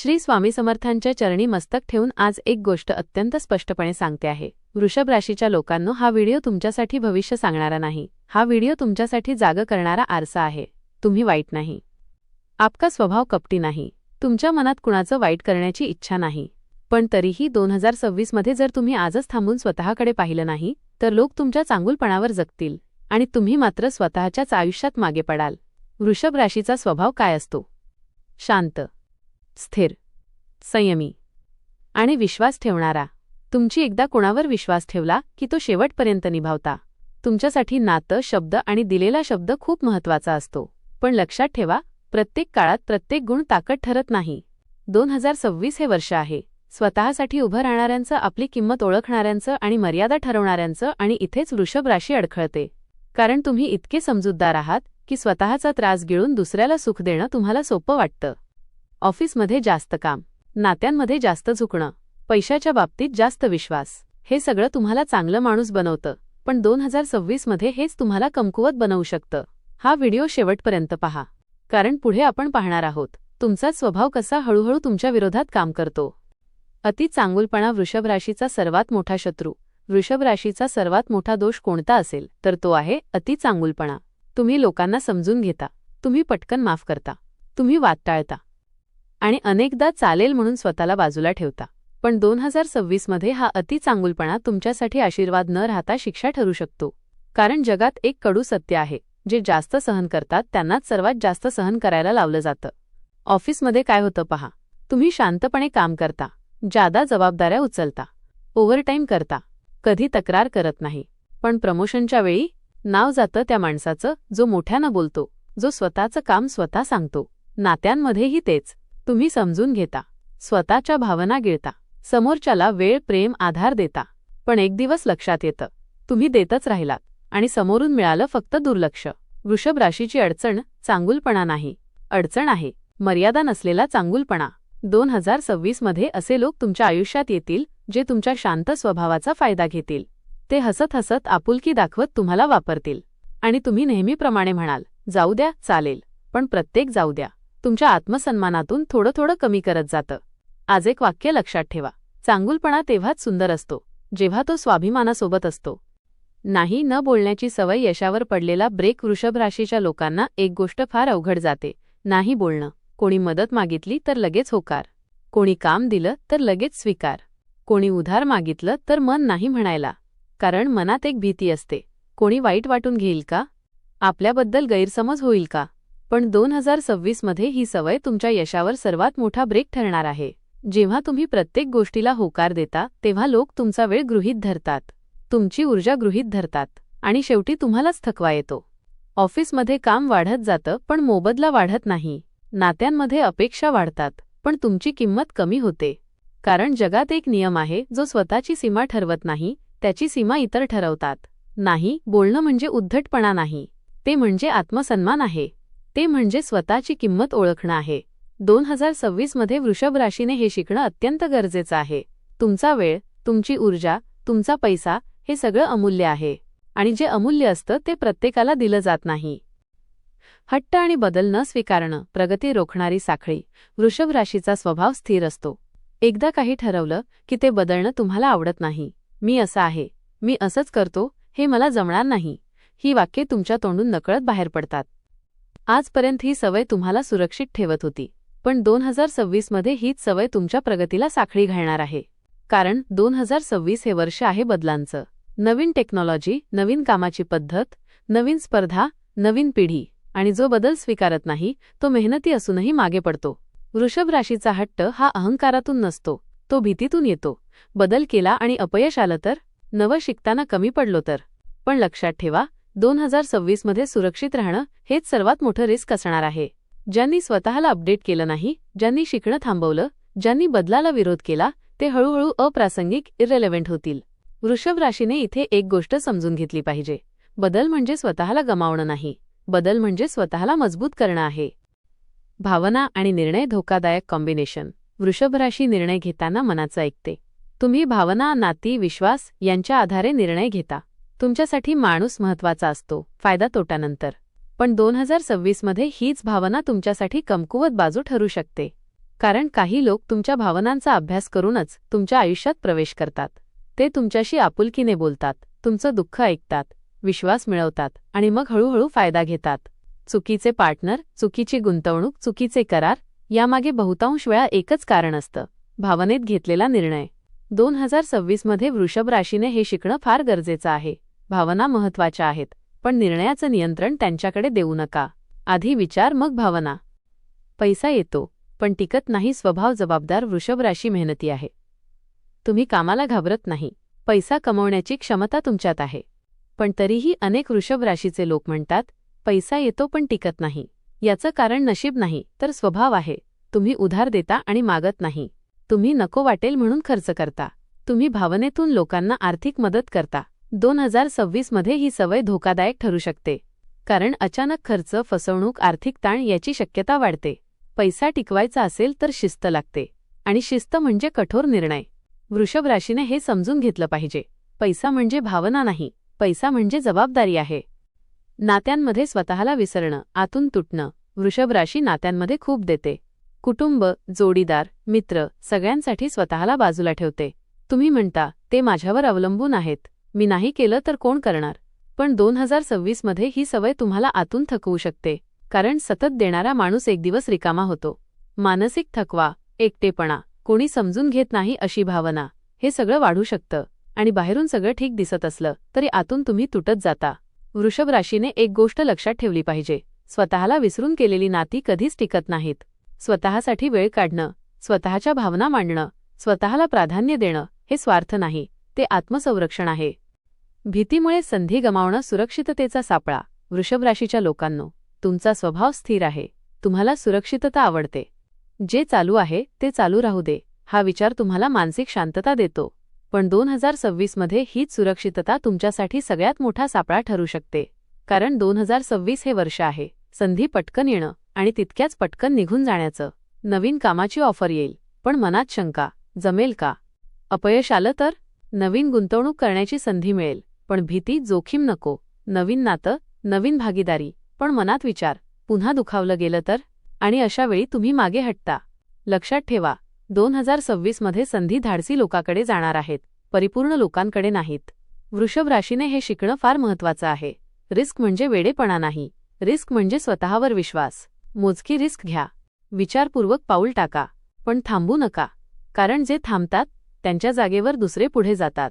श्री स्वामी समर्थांच्या चरणी मस्तक ठेवून आज एक गोष्ट अत्यंत स्पष्टपणे सांगते आहे. वृषभ राशीच्या लोकांनो हा व्हिडिओ तुमच्यासाठी भविष्य सांगणारा नाही. हा व्हिडिओ तुमच्यासाठी जाग करणारा आरसा आहे. तुम्ही वाईट नाही. आपका स्वभाव कपटी नाही. तुमच्या मनात कुणाचं वाईट करण्याची इच्छा नाही. पण तरीही दोन हजार सव्वीसमध्ये जर तुम्ही आजच थांबून स्वतःकडे पाहिलं नाही तर लोक तुमच्या चांगुलपणावर जगतील आणि तुम्ही मात्र स्वतःच्याच आयुष्यात मागे पडाल. वृषभ राशीचा स्वभाव काय असतो? शांत. स्थिर संयमी आणि विश्वास ठेवणारा. तुमची एकदा कोणावर विश्वास ठेवला की तो शेवटपर्यंत निभावता. तुमच्यासाठी नातं शब्द आणि दिलेला शब्द खूप महत्त्वाचा असतो. पण लक्षात ठेवा प्रत्येक काळात प्रत्येक गुण ताकद ठरत नाही. दोन हजार सव्वीस हे वर्ष आहे. स्वतःसाठी उभं राहणाऱ्यांचं आपली किंमत ओळखणाऱ्यांचं आणि मर्यादा ठरवणाऱ्यांचं आणि इथेच वृषभ राशी अडखळते. कारण तुम्ही इतके समजूतदार आहात की स्वतःचा त्रास गिळून दुसऱ्याला सुख देणं तुम्हाला सोपं वाटतं. ऑफिसमध्ये जास्त काम नात्यांमध्ये जास्त झुकणं पैशाच्या बाबतीत जास्त विश्वास हे सगळं तुम्हाला चांगलं माणूस बनवतं. पण दोन हजार सव्वीसमध्ये हेच तुम्हाला कमकुवत बनवू शकतं. हा व्हिडिओ शेवटपर्यंत पहा. कारण पुढे आपण पाहणार आहोत तुमचा स्वभाव कसा हळूहळू तुमच्या विरोधात काम करतो. अति चांगुलपणा वृषभ राशीचा सर्वात मोठा शत्रू. वृषभ राशीचा सर्वात मोठा दोष कोणता असेल तर तो आहे अति चांगुलपणा. तुम्ही लोकांना समजून घेता. तुम्ही पटकन माफ करता. तुम्ही वाद टाळता. आणि अनेकदा चालेल म्हणून स्वतःला बाजूला ठेवता. पण दोन हजार सव्वीसमध्ये हा अति चांगुलपणा तुमच्यासाठी आशीर्वाद न राहता शिक्षा ठरू शकतो. कारण जगात एक कडू सत्य आहे जे जास्त सहन करतात त्यांनाच सर्वात जास्त सहन करायला लावलं जातं. ऑफिसमध्ये काय होतं पहा. तुम्ही शांतपणे काम करता जादा जबाबदाऱ्या उचलता ओव्हरटाईम करता कधी तक्रार करत नाही. पण प्रमोशनच्या वेळी नाव जातं त्या माणसाचं जो मोठ्यानं बोलतो जो स्वतःचं काम स्वतः सांगतो. नात्यांमध्येही तेच. तुम्ही समजून घेता. स्वतःच्या भावना गिळता. समोरच्याला वेळ प्रेम आधार देता. पण एक दिवस लक्षात येतं. तुम्ही देतच राहिलात. आणि समोरून मिळालं फक्त दुर्लक्ष. वृषभ राशीची अडचण चांगुलपणा नाही. अडचण आहे. मर्यादा नसलेला चांगुलपणा. दोन हजार सव्वीसमध्ये असे लोक तुमच्या आयुष्यात येतील जे तुमच्या शांत स्वभावाचा फायदा घेतील. ते हसत हसत आपुलकी दाखवत तुम्हाला वापरतील. आणि तुम्ही नेहमीप्रमाणे म्हणाल जाऊ द्या चालेल. पण प्रत्येक जाऊ द्या. तुमच्या आत्मसन्मानातून थोडं थोडं कमी करत जातं. आज एक वाक्य लक्षात ठेवा. चांगुलपणा तेव्हाच सुंदर असतो जेव्हा तो स्वाभिमानासोबत असतो. नाही न बोलण्याची सवय यशावर पडलेला ब्रेक वृषभ राशीच्या लोकांना एक गोष्ट फार अवघड जाते नाही बोलणं. कोणी मदत मागितली तर लगेच होकार. कोणी काम दिलं तर लगेच स्वीकार. कोणी उधार मागितलं तर मन नाही म्हणायला. कारण मनात एक भीती असते. कोणी वाईट वाटून घेईल का? आपल्याबद्दल गैरसमज होईल का? पण दोन हजार सव्वीसमध्ये ही सवय तुमच्या यशावर सर्वात मोठा ब्रेक ठरणार आहे. जेव्हा तुम्ही प्रत्येक गोष्टीला होकार देता तेव्हा लोक तुमचा वेळ गृहीत धरतात. तुमची ऊर्जा गृहीत धरतात. आणि शेवटी तुम्हालाच थकवा येतो. ऑफिसमध्ये काम वाढत जातं पण मोबदला वाढत नाही. नात्यांमध्ये अपेक्षा वाढतात पण तुमची किंमत कमी होते. कारण जगात एक नियम आहे जो स्वतःची सीमा ठरवत नाही त्याची सीमा इतर ठरवतात. नाही बोलणं म्हणजे उद्धटपणा नाही. ते म्हणजे आत्मसन्मान आहे. ते म्हणजे स्वतःची किंमत ओळखणं आहे. दोन हजार सव्वीसमध्ये वृषभ राशीने हे शिकणं अत्यंत गरजेचं आहे. तुमचा वेळ तुमची ऊर्जा तुमचा पैसा हे सगळं अमूल्य आहे. आणि जे अमूल्य असतं ते प्रत्येकाला दिलं जात नाही. हट्ट आणि बदल न स्वीकारणं प्रगती रोखणारी साखळी वृषभ राशीचा स्वभाव स्थिर असतो. एकदा काही ठरवलं की ते बदलणं तुम्हाला आवडत नाही. मी असं आहे. मी असंच करतो हे मला जमणार नाही. ही वाक्ये तुमच्या तोंडून नकळत बाहेर पडतात. आजपर्यंत ही सवय तुम्हाला सुरक्षित ठेवत होती. पण दोन हजार सव्वीसमध्ये हीच सवय तुमच्या प्रगतीला साखळी घालणार आहे. कारण दोन हजार सव्वीस हे वर्ष आहे बदलांचं. नवीन टेक्नॉलॉजी नवीन कामाची पद्धत नवीन स्पर्धा नवीन पिढी. आणि जो बदल स्वीकारत नाही तो मेहनती असूनही मागे पडतो. वृषभ राशीचा हट्ट हा अहंकारातून नसतो तो भीतीतून येतो. बदल केला आणि अपयश आलं तर नवं शिकताना कमी पडलो तर. पण लक्षात ठेवा दोन हजार सव्वीसमध्ये सुरक्षित राहणं हेच सर्वात मोठं रिस्क असणार आहे. ज्यांनी स्वतःला अपडेट केलं नाही ज्यांनी शिकणं थांबवलं ज्यांनी बदलाला विरोध केला ते हळूहळू अप्रासंगिक इरेलेव्हेंट होतील. वृषभ राशीने इथे एक गोष्ट समजून घेतली पाहिजे. बदल म्हणजे स्वतःला गमावणं नाही. बदल म्हणजे स्वतःला मजबूत करणं आहे. भावना आणि निर्णय धोकादायक कॉम्बिनेशन. वृषभ राशी निर्णय घेताना मनाचं ऐकते. तुम्ही भावना नाती विश्वास यांच्या आधारे निर्णय घेता. तुमच्यासाठी माणूस महत्त्वाचा असतो फायदा तोटानंतर. पण दोन हजार सव्वीसमध्ये हीच भावना तुमच्यासाठी कमकुवत बाजू ठरू शकते. कारण काही लोक तुमच्या भावनांचा अभ्यास करूनच तुमच्या आयुष्यात प्रवेश करतात. ते तुमच्याशी आपुलकीने बोलतात तुमचं दुःख ऐकतात विश्वास मिळवतात आणि मग हळूहळू फायदा घेतात. चुकीचे पार्टनर चुकीची गुंतवणूक चुकीचे करार यामागे बहुतांश वेळा एकच कारण असतं भावनेत घेतलेला निर्णय. दोन हजार सव्वीसमध्ये वृषभ राशीने हे शिकणं फार गरजेचं आहे. भावना महत्त्वाच्या आहेत पण निर्णयाचं नियंत्रण त्यांच्याकडे देऊ नका. आधी विचार मग भावना. पैसा येतो पण टिकत नाही स्वभाव जबाबदार वृषभ राशी मेहनती आहे. तुम्ही कामाला घाबरत नाही. पैसा कमवण्याची क्षमता तुमच्यात आहे. पण तरीही अनेक वृषभ राशीचे लोक म्हणतात पैसा येतो पण टिकत नाही. याचं कारण नशीब नाही तर स्वभाव आहे. तुम्ही उधार देता आणि मागत नाही. तुम्ही नको वाटेल म्हणून खर्च करता. तुम्ही भावनेतून लोकांना आर्थिक मदत करता. दोन हजार सव्वीसमध्ये ही सवय धोकादायक ठरू शकते. कारण अचानक खर्च फसवणूक आर्थिक ताण याची शक्यता वाढते. पैसा टिकवायचा असेल तर शिस्त लागते. आणि शिस्त म्हणजे कठोर निर्णय. वृषभ राशीने हे समजून घेतलं पाहिजे. पैसा म्हणजे भावना नाही. पैसा म्हणजे जबाबदारी आहे. नात्यांमध्ये स्वतःला विसरणं आतून तुटणं वृषभ राशी नात्यांमध्ये खूप देते. कुटुंब जोडीदार मित्र सगळ्यांसाठी स्वतःला बाजूला ठेवते. तुम्ही म्हणता ते माझ्यावर अवलंबून आहेत. मी नाही केलं तर कोण करणार? पण दोन हजार सव्वीसमध्ये ही सवय तुम्हाला आतून थकवू शकते. कारण सतत देणारा माणूस एक दिवस रिकामा होतो. मानसिक थकवा एकटेपणा कोणी समजून घेत नाही अशी भावना हे सगळं वाढू शकतं. आणि बाहेरून सगळं ठीक दिसत असलं तरी आतून तुम्ही तुटत जाता. वृषभ राशीने एक गोष्ट लक्षात ठेवली पाहिजे. स्वतःला विसरून केलेली नाती कधीच टिकत नाहीत. स्वतःसाठी वेळ काढणं स्वतःच्या भावना मांडणं स्वतःला प्राधान्य देणं हे स्वार्थ नाही. ते आत्मसंरक्षण आहे. भीतीमुळे संधी गमावणं सुरक्षिततेचा सापळा. वृषभ राशीच्या लोकांनो तुमचा स्वभाव स्थिर आहे. तुम्हाला सुरक्षितता आवडते. जे चालू आहे ते चालू राहू दे. हा विचार तुम्हाला मानसिक शांतता देतो. पण दोन हजार सव्वीसमध्ये हीच सुरक्षितता तुमच्यासाठी सगळ्यात मोठा सापळा ठरू शकते. कारण दोन हजार सव्वीस हे वर्ष आहे. संधी पटकन येणं आणि तितक्याच पटकन निघून जाण्याचं. नवीन कामाची ऑफर येईल. पण मनात शंका जमेल का? अपयश आलं तर? नवीन गुंतवणूक करण्याची संधी मिळेल. पण भीती जोखीम नको. नवीन नातं नवीन भागीदारी. पण मनात विचार. पुन्हा दुखावलं गेलं तर? आणि अशा वेळी तुम्ही मागे हटता. लक्षात ठेवा. दोन हजार सव्वीसमध्ये संधी धाडसी लोकाकडे जाणार आहेत. परिपूर्ण लोकांकडे नाहीत. वृषभ राशीने हे शिकणं फार महत्वाचं आहे. रिस्क म्हणजे वेडेपणा नाही. रिस्क म्हणजे स्वतःवर विश्वास. मोजकी रिस्क घ्या. विचारपूर्वक पाऊल टाका. पण थांबू नका. कारण जे थांबतात त्यांच्या जागेवर दुसरे पुढे जातात.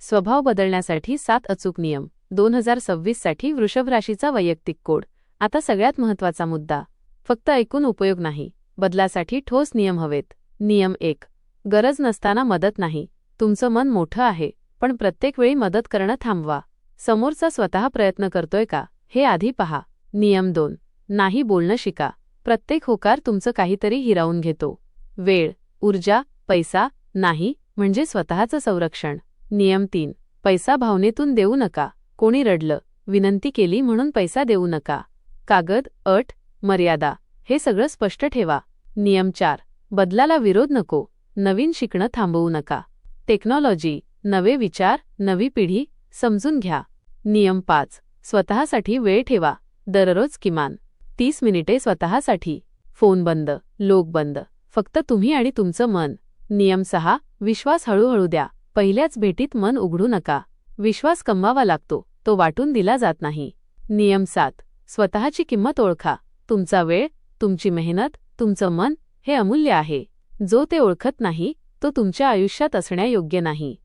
स्वभाव बदलण्यासाठी सात अचूक नियम. दोन हजार सव्वीससाठी वृषभ राशीचा वैयक्तिक कोड. आता सगळ्यात महत्त्वाचा मुद्दा. फक्त ऐकून उपयोग नाही. बदलासाठी ठोस नियम हवेत. नियम एक. गरज नसताना मदत नाही. तुमचं मन मोठं आहे पण प्रत्येक वेळी मदत करणं थांबवा. समोरचा स्वतः प्रयत्न करतोय का? हे आधी पहा. नियम दोन. नाही बोलणं शिका. प्रत्येक होकार तुमचं काहीतरी हिरावून घेतो. वेळ. ऊर्जा. पैसा. नाही म्हणजे स्वतःचं संरक्षण. नियम तीन. पैसा भावनेतून देऊ नका. कोणी रडलं विनंती केली म्हणून पैसा देऊ नका. कागद अट मर्यादा हे सगळं स्पष्ट ठेवा. नियम चार. बदलाला विरोध नको. नवीन शिकणं थांबवू नका. टेक्नॉलॉजी नवे विचार नवी पिढी समजून घ्या. नियम पाच. स्वतःसाठी वेळ ठेवा. दररोज किमान तीस मिनिटे स्वतःसाठी. फोन बंद लोक बंद. फक्त तुम्ही आणि तुमचं मन. नियम सहा विश्वास हळूहळू द्या. पहिल्याच भेटीत मन उघडू नका. विश्वास कमवावा लागतो. तो वाटून दिला जात नाही. नियम सात स्वतःची किंमत ओळखा. तुमचा वेळ तुमची मेहनत तुमचं मन हे अमूल्य आहे. जो ते ओळखत नाही तो तुमच्या आयुष्यात असण्यायोग्य नाही.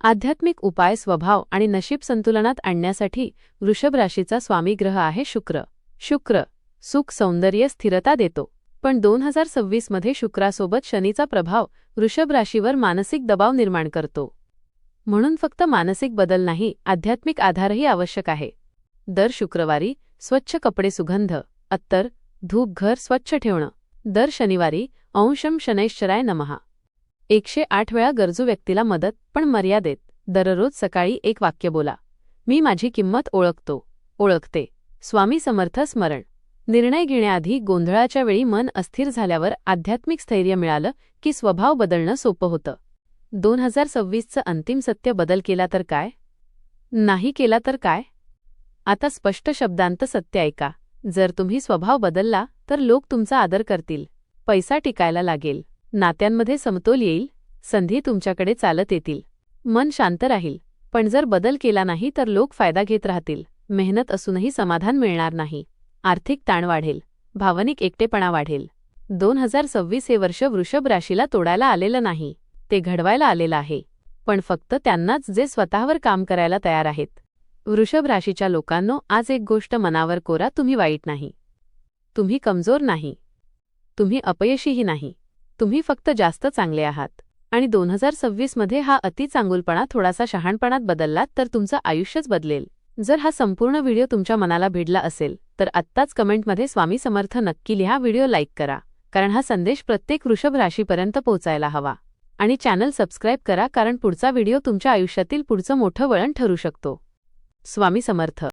आध्यात्मिक उपाय स्वभाव आणि नशीब संतुलनात आणण्यासाठी वृषभ राशीचा स्वामी ग्रह आहे शुक्र. शुक्र सुख सौंदर्य स्थिरता देतो. पण दोन हजार सव्वीसमध्ये शुक्रासोबत शनीचा प्रभाव वृषभ राशीवर मानसिक दबाव निर्माण करतो. म्हणून फक्त मानसिक बदल नाही आध्यात्मिक आधारही आवश्यक आहे. दर शुक्रवारी स्वच्छ कपडे सुगंध अत्तर धूप घर स्वच्छ ठेवणं. दर शनिवारी अंशम शनैश्चराय नमहा एकशे आठ वेळा गरजू व्यक्तीला मदत पण मर्यादेत. दररोज सकाळी एक वाक्य बोला. मी माझी किंमत ओळखतो. ओळखते. स्वामी समर्थ स्मरण. निर्णय घेण्याआधी गोंधळाच्या वेळी मन अस्थिर झाल्यावर आध्यात्मिक स्थैर्य मिळालं की स्वभाव बदलणं सोपं होतं. दोन हजार सव्वीसचं अंतिम सत्य बदल केला तर काय? नाही केला तर काय? आता स्पष्ट शब्दांत सत्य ऐका. जर तुम्ही स्वभाव बदलला तर लोक तुमचा आदर करतील. पैसा टिकायला लागेल. नात्यांमध्ये समतोल येईल. संधी तुमच्याकडे चालत येतील. मन शांत राहील. पण जर बदल केला नाही तर लोक फायदा घेत राहतील. मेहनत असूनही समाधान मिळणार नाही. आर्थिक ताण वाढेल भावनिक एकटेपणा वाढेल. दोन हजार सव्वीस हे वर्ष वृषभ राशीला तोडायला आलेलं नाही ते घडवायला आलेलं आहे. पण फक्त त्यांनाच जे स्वतःवर काम करायला तयार आहेत. वृषभ राशीच्या लोकांनो आज एक गोष्ट मनावर कोरा तुम्ही वाईट नाही. तुम्ही कमजोर नाही. तुम्ही अपयशीही नाही. तुम्ही फक्त जास्त चांगले आहात. आणि दोन हजार सव्वीसमध्ये हा अति चांगुलपणा थोडासा शहाणपणात बदललात तर तुमचं आयुष्यच बदलेल. जर हा संपूर्ण व्हिडिओ तुमच्या मनाला भिडला असेल तर आत्ताच कमेंटमध्ये स्वामी समर्थ नक्की लिहा व्हिडिओ लाईक करा कारण हा संदेश प्रत्येक वृषभ राशीपर्यंत पोहोचायला हवा. आणि चॅनल सबस्क्राईब करा कारण पुढचा व्हिडिओ तुमच्या आयुष्यातील पुढचं मोठं वळण ठरू शकतो. स्वामी समर्थ.